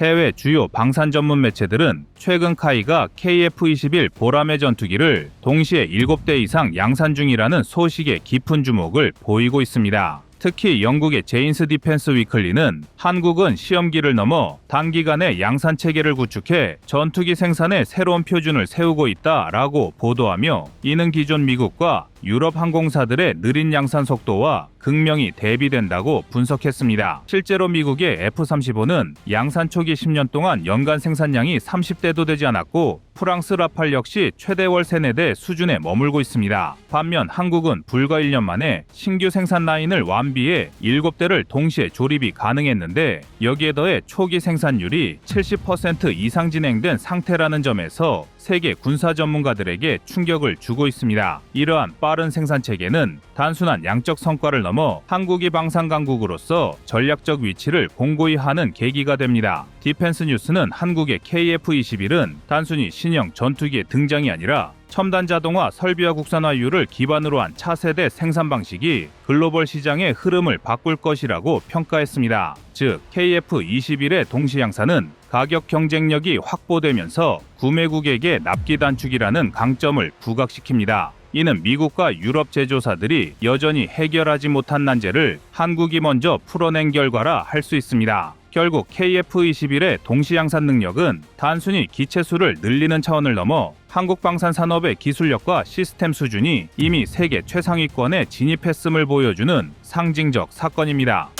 해외 주요 방산 전문 매체들은 최근 카이가 KF-21 보라매 전투기를 동시에 7대 이상 양산 중이라는 소식에 깊은 주목을 보이고 있습니다. 특히 영국의 제인스 디펜스 위클리는 한국은 시험기를 넘어 단기간에 양산 체계를 구축해 전투기 생산에 새로운 표준을 세우고 있다라고 보도하며 이는 기존 미국과 유럽 항공사들의 느린 양산 속도와 극명히 대비된다고 분석했습니다. 실제로 미국의 F-35는 양산 초기 10년 동안 연간 생산량이 30대도 되지 않았고 프랑스 라팔 역시 최대 월 세네대 수준에 머물고 있습니다. 반면 한국은 불과 1년 만에 신규 생산 라인을 완비해 7대를 동시에 조립이 가능했는데 여기에 더해 초기 생산율이 70% 이상 진행된 상태라는 점에서 세계 군사 전문가들에게 충격을 주고 있습니다. 이러한 빠른 생산 체계는 단순한 양적 성과를 넘어 한국이 방산 강국으로서 전략적 위치를 공고히 하는 계기가 됩니다. 디펜스 뉴스는 한국의 KF-21은 단순히 신형 전투기의 등장이 아니라 첨단 자동화 설비와 국산화율을 기반으로 한 차세대 생산 방식이 글로벌 시장의 흐름을 바꿀 것이라고 평가했습니다. 즉, KF-21의 동시 양산은 가격 경쟁력이 확보되면서 구매국에게 납기 단축이라는 강점을 부각시킵니다. 이는 미국과 유럽 제조사들이 여전히 해결하지 못한 난제를 한국이 먼저 풀어낸 결과라 할 수 있습니다. 결국 KF-21의 동시 양산 능력은 단순히 기체 수를 늘리는 차원을 넘어 한국 방산 산업의 기술력과 시스템 수준이 이미 세계 최상위권에 진입했음을 보여주는 상징적 사건입니다.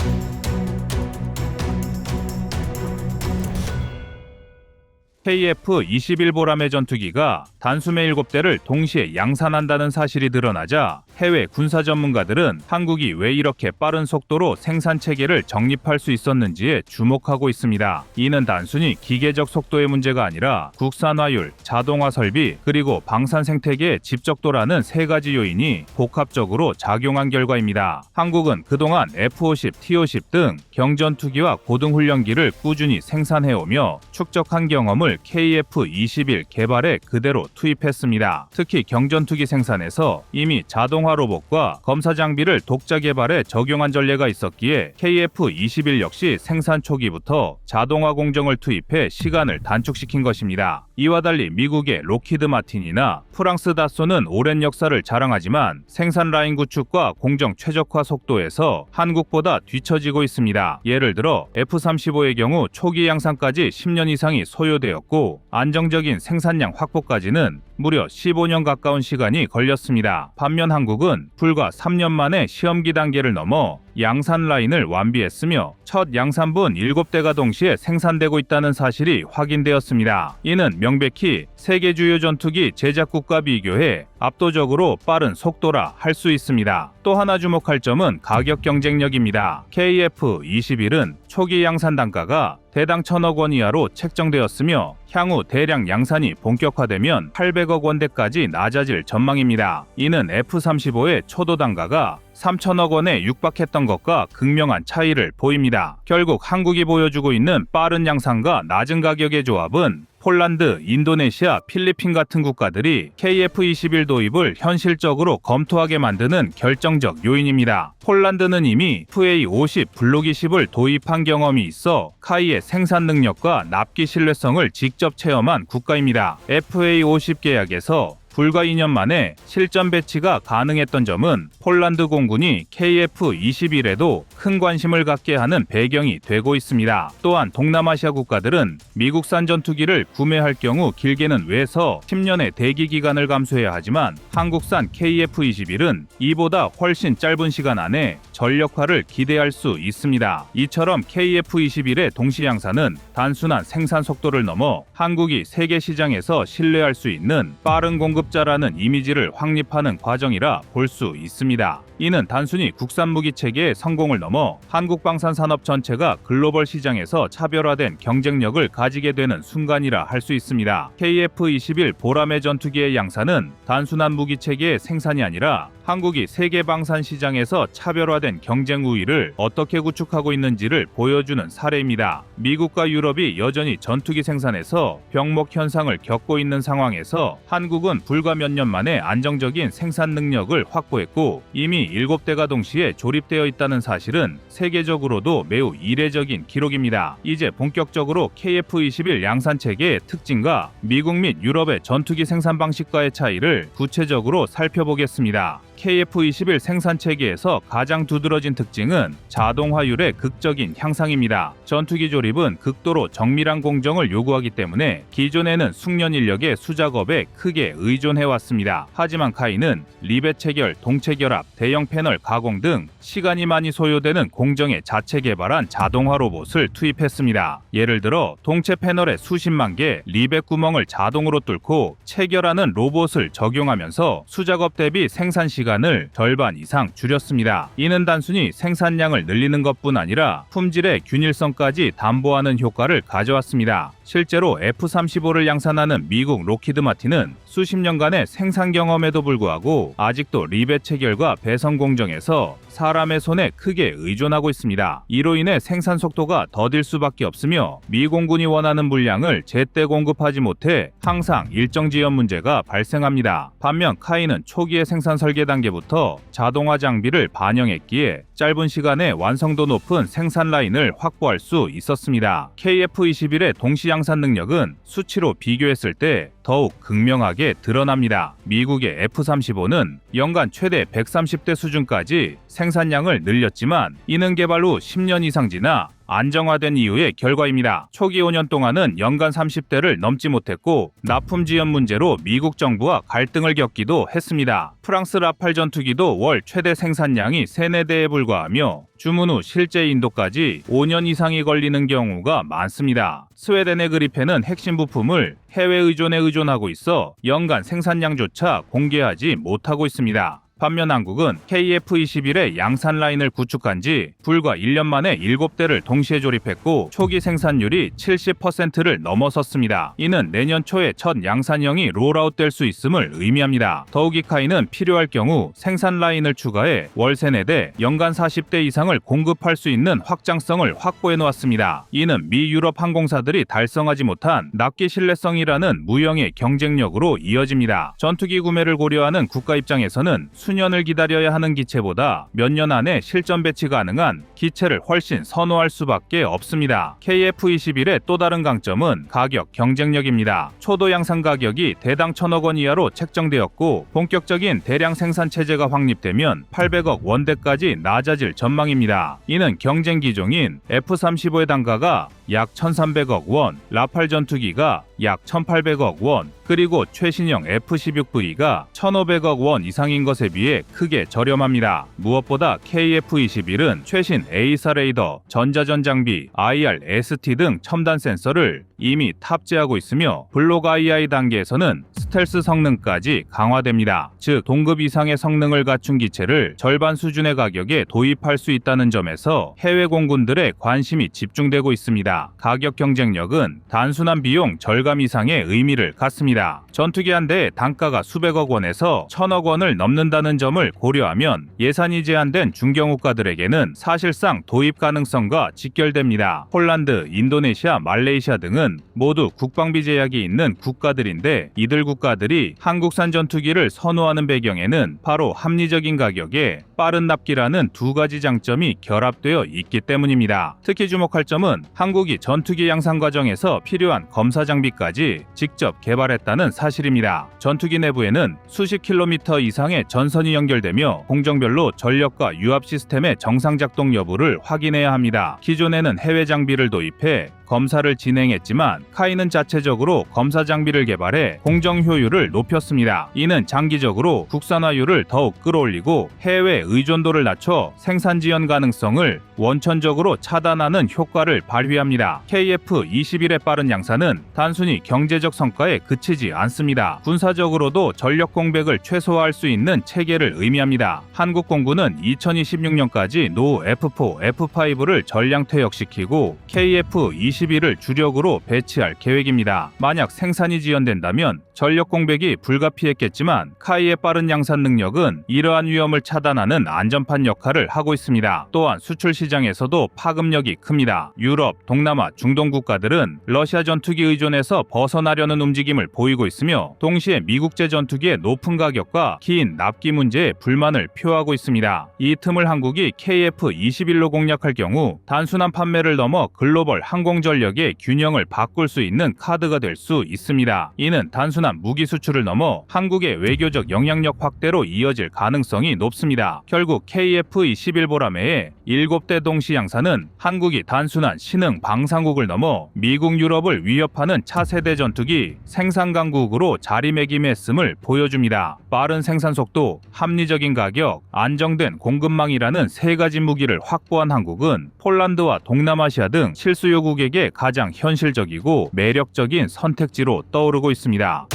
KF-21 보람의 전투기가 단숨에 7대를 동시에 양산한다는 사실이 드러나자 해외 군사 전문가들은 한국이 왜 이렇게 빠른 속도로 생산 체계를 정립할 수 있었는지에 주목하고 있습니다. 이는 단순히 기계적 속도의 문제가 아니라 국산화율, 자동화 설비, 그리고 방산 생태계의 집적도라는 세 가지 요인이 복합적으로 작용한 결과입니다. 한국은 그동안 F-50, T-50 등 경전투기와 고등훈련기를 꾸준히 생산해오며 축적한 경험을 KF-21 개발에 그대로 투입했습니다. 특히 경전투기 생산에서 이미 자동화 로봇과 검사 장비를 독자 개발에 적용한 전례가 있었기에 KF-21 역시 생산 초기부터 자동화 공정을 투입해 시간을 단축시킨 것입니다. 이와 달리 미국의 로키드 마틴이나 프랑스 다소는 오랜 역사를 자랑하지만 생산 라인 구축과 공정 최적화 속도에서 한국보다 뒤처지고 있습니다. 예를 들어 F-35의 경우 초기 양산까지 10년 이상이 소요되었고 안정적인 생산량 확보까지는 무려 15년 가까운 시간이 걸렸습니다. 반면 한국은 불과 3년 만에 시험기 단계를 넘어 양산 라인을 완비했으며 첫 양산분 7대가 동시에 생산되고 있다는 사실이 확인되었습니다. 이는 명백히 세계 주요 전투기 제작국과 비교해 압도적으로 빠른 속도라 할 수 있습니다. 또 하나 주목할 점은 가격 경쟁력입니다. KF-21은 초기 양산 단가가 대당 1000억 원 이하로 책정되었으며 향후 대량 양산이 본격화되면 800억 원대까지 낮아질 전망입니다. 이는 F-35의 초도 단가가 3천억 원에 육박했던 것과 극명한 차이를 보입니다. 결국 한국이 보여주고 있는 빠른 양산과 낮은 가격의 조합은 폴란드, 인도네시아, 필리핀 같은 국가들이 KF-21 도입을 현실적으로 검토하게 만드는 결정적 요인입니다. 폴란드는 이미 FA-50 블록 20을 도입한 경험이 있어 카이의 생산 능력과 납기 신뢰성을 직접 체험한 국가입니다. FA-50 계약에서 불과 2년 만에 실전 배치가 가능했던 점은 폴란드 공군이 KF-21에도 큰 관심을 갖게 하는 배경이 되고 있습니다. 또한 동남아시아 국가들은 미국산 전투기를 구매할 경우 길게는 외서 10년의 대기 기간을 감수해야 하지만 한국산 KF-21은 이보다 훨씬 짧은 시간 안에 전력화를 기대할 수 있습니다. 이처럼 KF-21의 동시 양산은 단순한 생산 속도를 넘어 한국이 세계 시장에서 신뢰할 수 있는 빠른 공급자라는 이미지를 확립하는 과정이라 볼 수 있습니다. 이는 단순히 국산 무기 체계의 성공을 넘어 한국 방산 산업 전체가 글로벌 시장에서 차별화된 경쟁력을 가지게 되는 순간이라 할 수 있습니다. KF-21 보라매 전투기의 양산은 단순한 무기 체계의 생산이 아니라 한국이 세계 방산 시장에서 차별화된 경쟁 우위를 어떻게 구축하고 있는지를 보여주는 사례입니다. 미국과 유럽이 여전히 전투기 생산에서 병목 현상을 겪고 있는 상황에서 한국은 불과 몇 년 만에 안정적인 생산 능력을 확보했고 이미 7대가 동시에 조립되어 있다는 사실은 세계적으로도 매우 이례적인 기록입니다. 이제 본격적으로 KF-21 양산 체계의 특징과 미국 및 유럽의 전투기 생산 방식과의 차이를 구체적으로 살펴보겠습니다. KF-21 생산 체계에서 가장 두드러진 특징은 자동화율의 극적인 향상입니다. 전투기 조립은 극도로 정밀한 공정을 요구하기 때문에 기존에는 숙련 인력의 수작업에 크게 의존해 왔습니다. 하지만 카이는 리벳 체결, 동체 결합, 대형 패널 가공 등 시간이 많이 소요되는 공정에 자체 개발한 자동화 로봇을 투입했습니다. 예를 들어 동체 패널에 수십만 개 리벳 구멍을 자동으로 뚫고 체결하는 로봇을 적용하면서 수작업 대비 생산 시간 을 절반 이상 줄였습니다. 이는 단순히 생산량을 늘리는 것뿐 아니라 품질의 균일성까지 담보하는 효과를 가져왔습니다. 실제로 F-35를 양산하는 미국 로키드 마틴은 수십 년간의 생산 경험에도 불구하고 아직도 리벳 체결과 배선 공정에서 사람의 손에 크게 의존하고 있습니다. 이로 인해 생산 속도가 더딜 수밖에 없으며 미 공군이 원하는 물량을 제때 공급하지 못해 항상 일정 지연 문제가 발생합니다. 반면 카이는 초기의 생산 설계 단계부터 자동화 장비를 반영했기에 짧은 시간에 완성도 높은 생산 라인을 확보할 수 있었습니다. KF-21의 동시 양산 능력은 수치로 비교했을 때 더욱 극명하게 드러납니다. 미국의 F-35는 연간 최대 130대 수준까지 생산량을 늘렸지만 이는 개발 후 10년 이상 지나 안정화된 이후의 결과입니다. 초기 5년 동안은 연간 30대를 넘지 못했고 납품 지연 문제로 미국 정부와 갈등을 겪기도 했습니다. 프랑스 라팔 전투기도 월 최대 생산량이 3, 4대에 불과하며 주문 후 실제 인도까지 5년 이상이 걸리는 경우가 많습니다. 스웨덴의 그리펜은 핵심 부품을 해외 의존에 의존하고 있어 연간 생산량조차 공개하지 못하고 있습니다. 반면 한국은 KF-21의 양산 라인을 구축한 지 불과 1년 만에 7대를 동시에 조립했고 초기 생산율이 70%를 넘어섰습니다. 이는 내년 초에 첫 양산형이 롤아웃될 수 있음을 의미합니다. 더욱이 카이는 필요할 경우 생산 라인을 추가해 월 3, 4대, 연간 40대 이상을 공급할 수 있는 확장성을 확보해 놓았습니다. 이는 미 유럽 항공사들이 달성하지 못한 납기 신뢰성이라는 무형의 경쟁력으로 이어집니다. 전투기 구매를 고려하는 국가 입장에서는 수년을 기다려야 하는 기체보다 몇 년 안에 실전 배치 가능한 기체를 훨씬 선호할 수밖에 없습니다. KF-21의 또 다른 강점은 가격 경쟁력입니다. 초도 양산 가격이 대당 천억 원 이하로 책정되었고 본격적인 대량 생산 체제가 확립되면 800억 원대까지 낮아질 전망입니다. 이는 경쟁 기종인 F-35의 단가가 약 1,300억 원, 라팔 전투기가 약 1,800억 원, 그리고 최신형 F-16V가 1,500억 원 이상인 것에 비해 크게 저렴합니다. 무엇보다 KF-21은 최신 A사 레이더, 전자전 장비, IR, ST 등 첨단 센서를 이미 탑재하고 있으며 블록 II 단계에서는 스텔스 성능까지 강화됩니다. 즉 동급 이상의 성능을 갖춘 기체를 절반 수준의 가격에 도입할 수 있다는 점에서 해외 공군들의 관심이 집중되고 있습니다. 가격 경쟁력은 단순한 비용 절감 이상의 의미를 갖습니다. 전투기 한 대의 단가가 수백억 원에서 천억 원을 넘는다는 점을 고려하면 예산이 제한된 중경국가들에게는 사실상 도입 가능성과 직결됩니다. 폴란드, 인도네시아, 말레이시아 등은 모두 국방비 제약이 있는 국가들인데 이들 국가들이 한국산 전투기를 선호하는 배경에는 바로 합리적인 가격에 빠른 납기라는 두 가지 장점이 결합되어 있기 때문입니다. 특히 주목할 점은 한국이 전투기 양산 과정에서 필요한 검사 장비까지 직접 개발했다는 사실입니다. 전투기 내부에는 수십 킬로미터 이상의 전선이 연결되며 공정별로 전력과 유압 시스템의 정상 작동 여부를 확인해야 합니다. 기존에는 해외 장비를 도입해 검사를 진행했지만 카이는 자체적으로 검사 장비를 개발해 공정 효율을 높였습니다. 이는 장기적으로 국산화율을 더욱 끌어올리고 해외 의존도를 낮춰 생산 지연 가능성을 원천적으로 차단하는 효과를 발휘합니다. KF-21의 빠른 양산은 단순히 경제적 성과에 그치지 않습니다. 군사적으로도 전력 공백을 최소화할 수 있는 체계를 의미합니다. 한국 공군은 2026년까지 노 F4, F5를 전량 퇴역시키고 KF-21 21을 주력으로 배치할 계획입니다. 만약 생산이 지연된다면 전력 공백이 불가피했겠지만 카이의 빠른 양산 능력은 이러한 위험을 차단하는 안전판 역할을 하고 있습니다. 또한 수출 시장에서도 파급력이 큽니다. 유럽, 동남아, 중동 국가들은 러시아 전투기 의존에서 벗어나려는 움직임을 보이고 있으며 동시에 미국제 전투기의 높은 가격과 긴 납기 문제에 불만을 표하고 있습니다. 이 틈을 한국이 KF-21로 공략할 경우 단순한 판매를 넘어 글로벌 항공 전력의 균형을 바꿀 수 있는 카드가 될 수 있습니다. 이는 단순 한 무기 수출을 넘어 한국의 외교적 영향력 확대로 이어질 가능성이 높습니다. 결국 KF-21 보라매의 7대 동시 양산은 한국이 단순한 신흥 방산국을 넘어 미국 유럽을 위협하는 차세대 전투기 생산 강국으로 자리매김했음을 보여줍니다. 빠른 생산 속도, 합리적인 가격, 안정된 공급망이라는 세 가지 무기를 확보한 한국은 폴란드와 동남아시아 등 실수요국에게 가장 현실적이고 매력적인 선택지로 떠오르고 있습니다.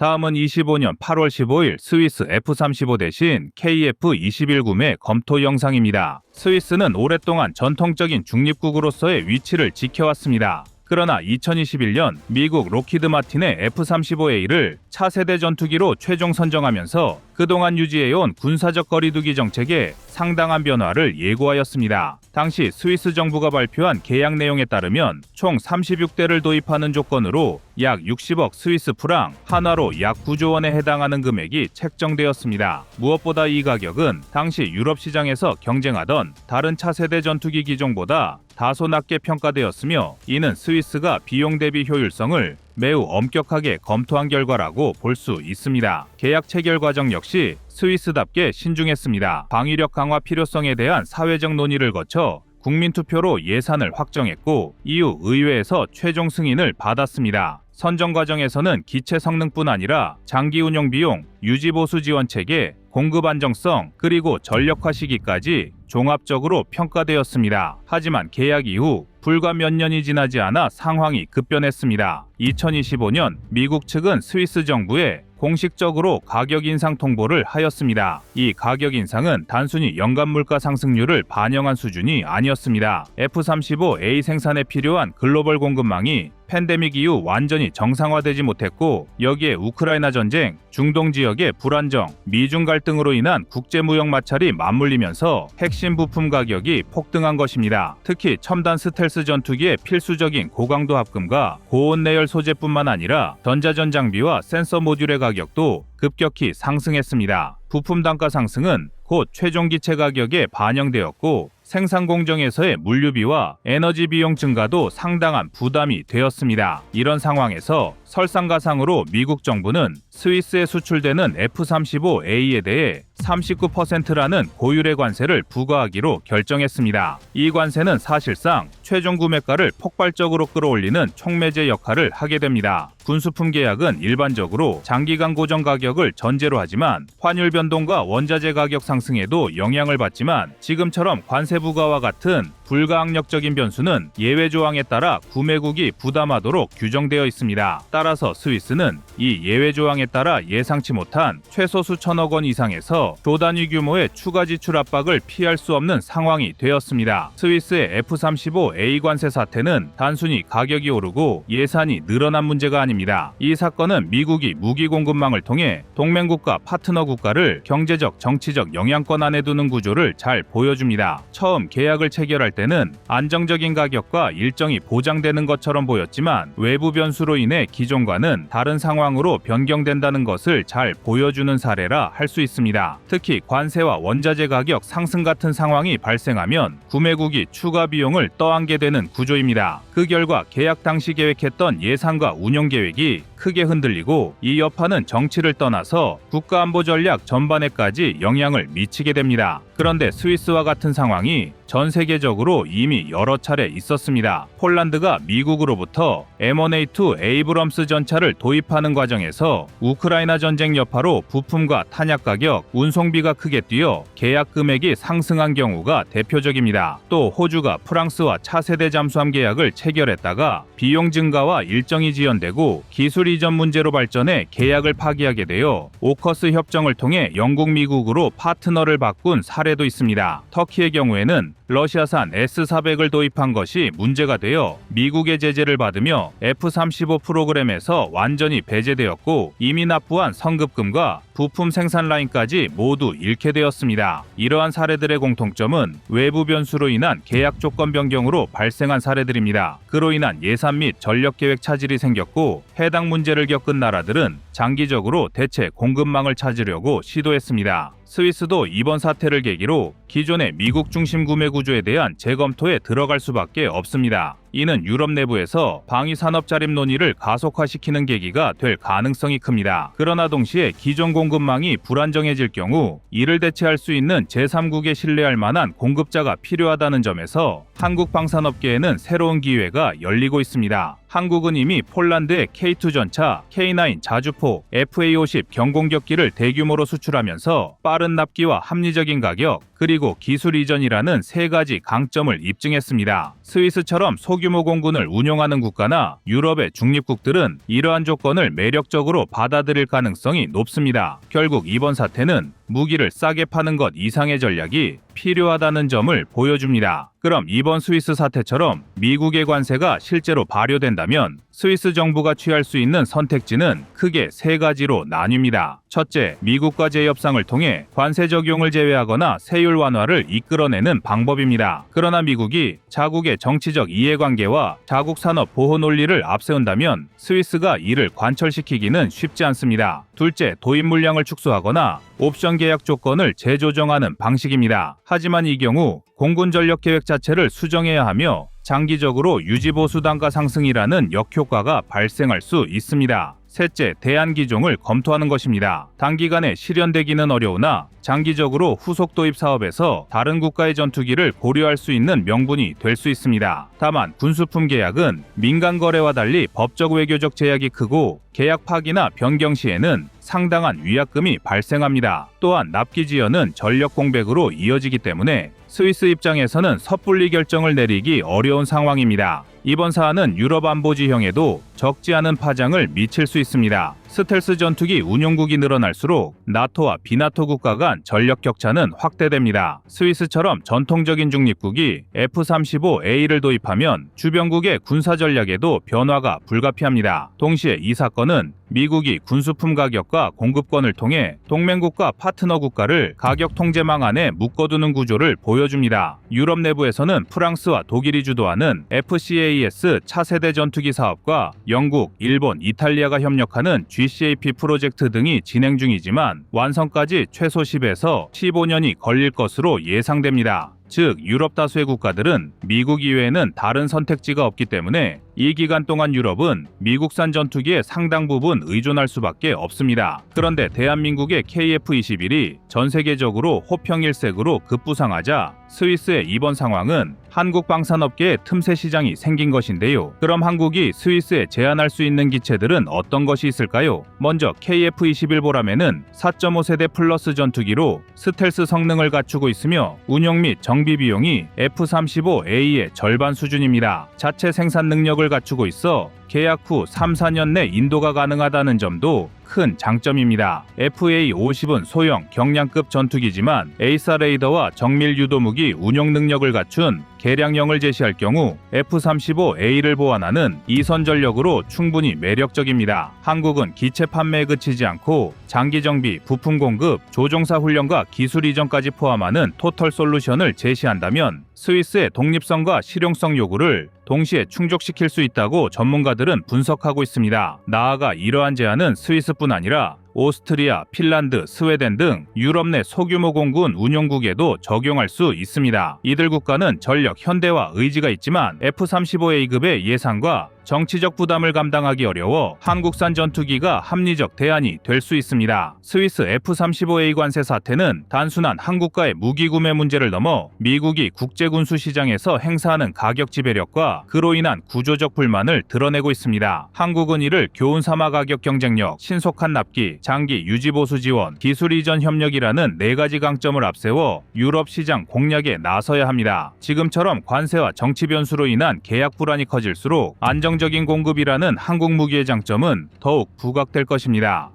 다음은 25년 8월 15일 스위스 F-35 대신 KF-21 구매 검토 영상입니다. 스위스는 오랫동안 전통적인 중립국으로서의 위치를 지켜왔습니다. 그러나 2021년 미국 로키드 마틴의 F-35A를 차세대 전투기로 최종 선정하면서 그동안 유지해온 군사적 거리두기 정책에 상당한 변화를 예고하였습니다. 당시 스위스 정부가 발표한 계약 내용에 따르면 총 36대를 도입하는 조건으로 약 60억 스위스 프랑, 한화로 약 9조 원에 해당하는 금액이 책정되었습니다. 무엇보다 이 가격은 당시 유럽 시장에서 경쟁하던 다른 차세대 전투기 기종보다 다소 낮게 평가되었으며 이는 스위스가 비용 대비 효율성을 매우 엄격하게 검토한 결과라고 볼 수 있습니다. 계약 체결 과정 역시 스위스답게 신중했습니다. 방위력 강화 필요성에 대한 사회적 논의를 거쳐 국민투표로 예산을 확정했고 이후 의회에서 최종 승인을 받았습니다. 선정 과정에서는 기체 성능뿐 아니라 장기 운영 비용, 유지 보수 지원 체계, 공급 안정성, 그리고 전력화 시기까지 종합적으로 평가되었습니다. 하지만 계약 이후 불과 몇 년이 지나지 않아 상황이 급변했습니다. 2025년 미국 측은 스위스 정부에 공식적으로 가격 인상 통보를 하였습니다. 이 가격 인상은 단순히 연간 물가 상승률을 반영한 수준이 아니었습니다. F-35A 생산에 필요한 글로벌 공급망이 팬데믹 이후 완전히 정상화되지 못했고 여기에 우크라이나 전쟁, 중동 지역의 불안정, 미중 갈등으로 인한 국제 무역 마찰이 맞물리면서 핵심 부품 가격이 폭등한 것입니다. 특히 첨단 스텔스 전투기의 필수적인 고강도 합금과 고온 내열 소재뿐만 아니라 전자전 장비와 센서 모듈의 가격도 급격히 상승했습니다. 부품 단가 상승은 곧 최종 기체 가격에 반영되었고 생산 공정에서의 물류비와 에너지 비용 증가도 상당한 부담이 되었습니다. 이런 상황에서 설상가상으로 미국 정부는 스위스에 수출되는 F-35A에 대해 39%라는 고율의 관세를 부과하기로 결정했습니다. 이 관세는 사실상 최종 구매가를 폭발적으로 끌어올리는 촉매제 역할을 하게 됩니다. 군수품 계약은 일반적으로 장기간 고정 가격을 전제로 하지만 환율 변동과 원자재 가격 상승에도 영향을 받지만 지금처럼 관세 부과와 같은 불가항력적인 변수는 예외 조항에 따라 구매국이 부담하도록 규정되어 있습니다. 따라서 스위스는 이 예외 조항에 따라 예상치 못한 최소 수천억 원 이상에서 조 단위 규모의 추가 지출 압박을 피할 수 없는 상황이 되었습니다. 스위스의 F-35A 관세 사태는 단순히 가격이 오르고 예산이 늘어난 문제가 아닙니다. 이 사건은 미국이 무기 공급망을 통해 동맹국가 파트너 국가를 경제적 정치적 영향권 안에 두는 구조를 잘 보여줍니다. 처음 계약을 체결할 때는 안정적인 가격과 일정이 보장되는 것처럼 보였지만 외부 변수로 인해 기존 과는 다른 상황으로 변경된다는 것을 잘 보여주는 사례라 할 수 있습니다. 특히 관세와 원자재 가격 상승 같은 상황이 발생하면 구매국이 추가 비용을 떠안게 되는 구조입니다. 그 결과 계약 당시 계획했던 예산과 운영 계획이 크게 흔들리고 이 여파는 정치를 떠나서 국가안보 전략 전반에까지 영향을 미치게 됩니다. 그런데 스위스와 같은 상황이 전 세계적으로 이미 여러 차례 있었습니다. 폴란드가 미국으로부터 M1A2 에이브럼스 전차를 도입하는 과정에서 우크라이나 전쟁 여파로 부품과 탄약 가격, 운송비가 크게 뛰어 계약 금액이 상승한 경우가 대표적입니다. 또 호주가 프랑스와 차세대 잠수함 계약을 체결했다가 비용 증가와 일정이 지연되고 기술 이전 문제로 발전해 계약을 파기하게 되어 오커스 협정을 통해 영국 미국으로 파트너를 바꾼 사례도 있습니다. 터키의 경우에는 러시아산 S400을 도입한 것이 문제가 되어 미국의 제재를 받으며 F-35 프로그램에서 완전히 배제되었고 이미 납부한 성급금과 부품 생산 라인까지 모두 잃게 되었습니다. 이러한 사례들의 공통점은 외부 변수로 인한 계약 조건 변경으로 발생한 사례들입니다. 그로 인한 예산 및 전력 계획 차질이 생겼고 해당 문제를 겪은 나라들은 장기적으로 대체 공급망을 찾으려고 시도했습니다. 스위스도 이번 사태를 계기로 기존의 미국 중심 구매 구조에 대한 재검토에 들어갈 수밖에 없습니다. 이는 유럽 내부에서 방위 산업 자립 논의를 가속화시키는 계기가 될 가능성이 큽니다. 그러나 동시에 기존 공급망이 불안정해질 경우 이를 대체할 수 있는 제3국에 신뢰할 만한 공급자가 필요하다는 점에서 한국 방산업계에는 새로운 기회가 열리고 있습니다. 한국은 이미 폴란드의 K2 전차, K9 자주포, FA50 경공격기를 대규모로 수출하면서 빠른 납기와 합리적인 가격, 그리고 기술 이전이라는 세 가지 강점을 입증했습니다. 스위스처럼 소규모 공군을 운용하는 국가나 유럽의 중립국들은 이러한 조건을 매력적으로 받아들일 가능성이 높습니다. 결국 이번 사태는 무기를 싸게 파는 것 이상의 전략이 필요하다는 점을 보여줍니다. 그럼 이번 스위스 사태처럼 미국의 관세가 실제로 발효된다면 스위스 정부가 취할 수 있는 선택지는 크게 세 가지로 나뉩니다. 첫째, 미국과 재협상을 통해 관세 적용을 제외하거나 세율 완화를 이끌어내는 방법입니다. 그러나 미국이 자국의 정치적 이해관계와 자국 산업 보호 논리를 앞세운다면 스위스가 이를 관철시키기는 쉽지 않습니다. 둘째, 도입 물량을 축소하거나 옵션 계약 조건을 재조정하는 방식입니다. 하지만 이 경우 공군 전력 계획 자체를 수정해야 하며 장기적으로 유지보수 단가 상승이라는 역효과가 발생할 수 있습니다. 셋째, 대안 기종을 검토하는 것입니다. 단기간에 실현되기는 어려우나 장기적으로 후속 도입 사업에서 다른 국가의 전투기를 고려할 수 있는 명분이 될 수 있습니다. 다만 군수품 계약은 민간 거래와 달리 법적 외교적 제약이 크고 계약 파기나 변경 시에는 상당한 위약금이 발생합니다. 또한 납기 지연은 전력 공백으로 이어지기 때문에 스위스 입장에서는 섣불리 결정을 내리기 어려운 상황입니다. 이번 사안은 유럽 안보 지형에도 적지 않은 파장을 미칠 수 있습니다. 스텔스 전투기 운용국이 늘어날수록 나토와 비나토 국가 간 전력 격차는 확대됩니다. 스위스처럼 전통적인 중립국이 F-35A를 도입하면 주변국의 군사 전략에도 변화가 불가피합니다. 동시에 이 사건 은 미국이 군수품 가격과 공급권을 통해 동맹국과 파트너 국가를 가격 통제망 안에 묶어두는 구조를 보여줍니다. 유럽 내부에서는 프랑스와 독일이 주도하는 FCAS 차세대 전투기 사업과 영국, 일본, 이탈리아가 협력하는 GCAP 프로젝트 등이 진행 중이지만 완성까지 최소 10에서 15년이 걸릴 것으로 예상됩니다. 즉 유럽 다수의 국가들은 미국 이외에는 다른 선택지가 없기 때문에 이 기간 동안 유럽은 미국산 전투기에 상당 부분 의존할 수밖에 없습니다. 그런데 대한민국의 KF-21이 전 세계적으로 호평 일색으로 급부상하자 스위스의 이번 상황은 한국 방산업계의 틈새 시장이 생긴 것인데요. 그럼 한국이 스위스에 제안할 수 있는 기체들은 어떤 것이 있을까요? 먼저 KF-21 보라매는 4.5세대 플러스 전투기로 스텔스 성능을 갖추고 있으며 운용 및 정비 비용이 F-35A의 절반 수준입니다. 자체 생산 능력을 갖추고 있어 계약 후 3, 4년 내 인도가 가능하다는 점도 큰 장점입니다. FA-50은 소형 경량급 전투기지만 에이사 레이더와 정밀 유도무기 운용 능력을 갖춘 개량형을 제시할 경우 F-35A를 보완하는 이선 전력으로 충분히 매력적입니다. 한국은 기체 판매에 그치지 않고 장기 정비, 부품 공급, 조종사 훈련과 기술 이전까지 포함하는 토털 솔루션을 제시한다면 스위스의 독립성과 실용성 요구를 동시에 충족시킬 수 있다고 전문가들 은 분석하고 있습니다. 나아가 이러한 제안은 스위스뿐 아니라 오스트리아, 핀란드, 스웨덴 등 유럽 내 소규모 공군 운용국에도 적용할 수 있습니다. 이들 국가는 전력 현대화 의지가 있지만 F-35A급의 예산과 정치적 부담을 감당하기 어려워 한국산 전투기가 합리적 대안이 될 수 있습니다. 스위스 F-35A 관세 사태는 단순한 한국과의 무기 구매 문제를 넘어 미국이 국제군수 시장에서 행사하는 가격 지배력과 그로 인한 구조적 불만을 드러내고 있습니다. 한국은 이를 교훈 삼아 가격 경쟁력, 신속한 납기, 장기 유지 보수 지원, 기술 이전 협력이라는 네 가지 강점을 앞세워 유럽 시장 공략에 나서야 합니다. 지금처럼 관세와 정치 변수로 인한 계약 불안이 커질수록 안정적인 공급이라는 한국 무기의 장점은 더욱 부각될 것입니다.